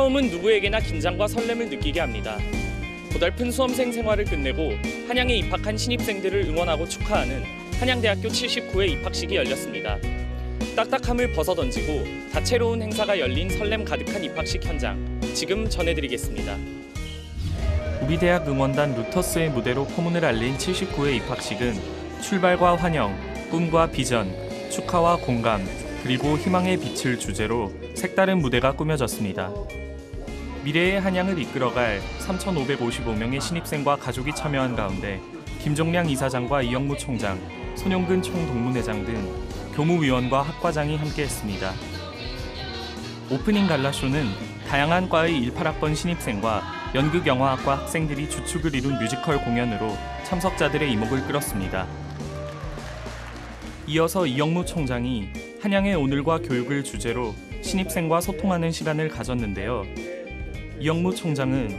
처음은 누구에게나 긴장과 설렘을 느끼게 합니다. 고달픈 수험생 생활을 끝내고 한양에 입학한 신입생들을 응원하고 축하하는 한양대학교 79회 입학식이 열렸습니다. 딱딱함을 벗어던지고 다채로운 행사가 열린 설렘 가득한 입학식 현장 지금 전해드리겠습니다. 우리대학 응원단 루터스의 무대로 포문을 알린 79회 입학식은 출발과 환영, 꿈과 비전, 축하와 공감, 그리고 희망의 빛을 주제로 색다른 무대가 꾸며졌습니다. 미래의 한양을 이끌어갈 3,555명의 신입생과 가족이 참여한 가운데 김종량 이사장과 이영무 총장, 손용근 총동문회장 등 교무위원과 학과장이 함께했습니다. 오프닝 갈라쇼는 다양한 과의 18학번 신입생과 연극영화학과 학생들이 주축을 이룬 뮤지컬 공연으로 참석자들의 이목을 끌었습니다. 이어서 이영무 총장이 한양의 오늘과 교육을 주제로 신입생과 소통하는 시간을 가졌는데요. 이영무 총장은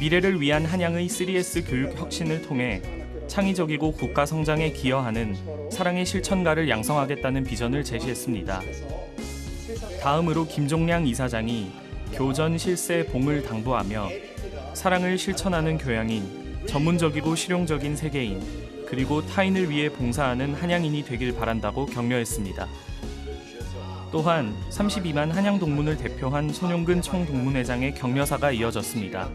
미래를 위한 한양의 3S 교육 혁신을 통해 창의적이고 국가 성장에 기여하는 사랑의 실천가를 양성하겠다는 비전을 제시했습니다. 다음으로 김종량 이사장이 교전 실세 봉을 당부하며 사랑을 실천하는 교양인 전문적이고 실용적인 세계인 그리고 타인을 위해 봉사하는 한양인이 되길 바란다고 격려했습니다. 또한 32만 한양 동문을 대표한 손용근 총동문회장의 격려사가 이어졌습니다.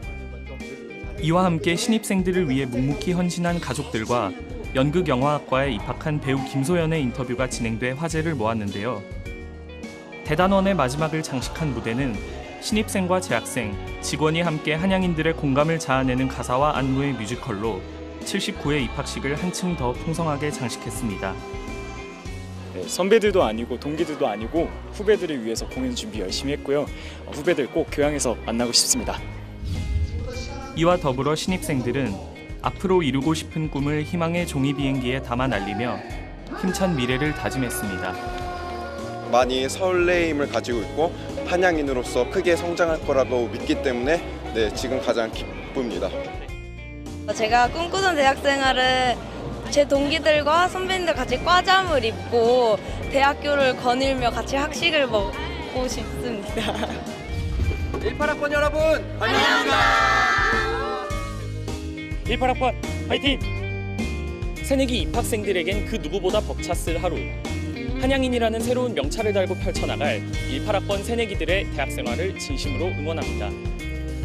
이와 함께 신입생들을 위해 묵묵히 헌신한 가족들과 연극영화학과에 입학한 배우 김소연의 인터뷰가 진행돼 화제를 모았는데요. 대단원의 마지막을 장식한 무대는 신입생과 재학생, 직원이 함께 한양인들의 공감을 자아내는 가사와 안무의 뮤지컬로 79회 입학식을 한층 더 풍성하게 장식했습니다. 네, 선배들도 아니고 동기들도 아니고 후배들을 위해서 공연 준비 열심히 했고요. 어, 후배들 꼭 교양에서 만나고 싶습니다. 이와 더불어 신입생들은 앞으로 이루고 싶은 꿈을 희망의 종이 비행기에 담아 날리며 힘찬 미래를 다짐했습니다. 많이 설레임을 가지고 있고 한양인으로서 크게 성장할 거라고 믿기 때문에 네, 지금 가장 기쁩니다. 제가 꿈꾸던 대학 생활은 제 동기들과 선배님들 같이 과잠을 입고 대학교를 거닐며 같이 학식을 먹고 싶습니다. 18학번 여러분 18학번 화이팅! 새내기 입학생들에겐 그 누구보다 벅찼을 하루. 한양인이라는 새로운 명찰을 달고 펼쳐나갈 18학번 새내기들의 대학 생활을 진심으로 응원합니다.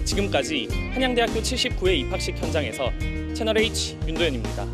지금까지 한양대학교 79회 입학식 현장에서 채널 H 윤도현입니다.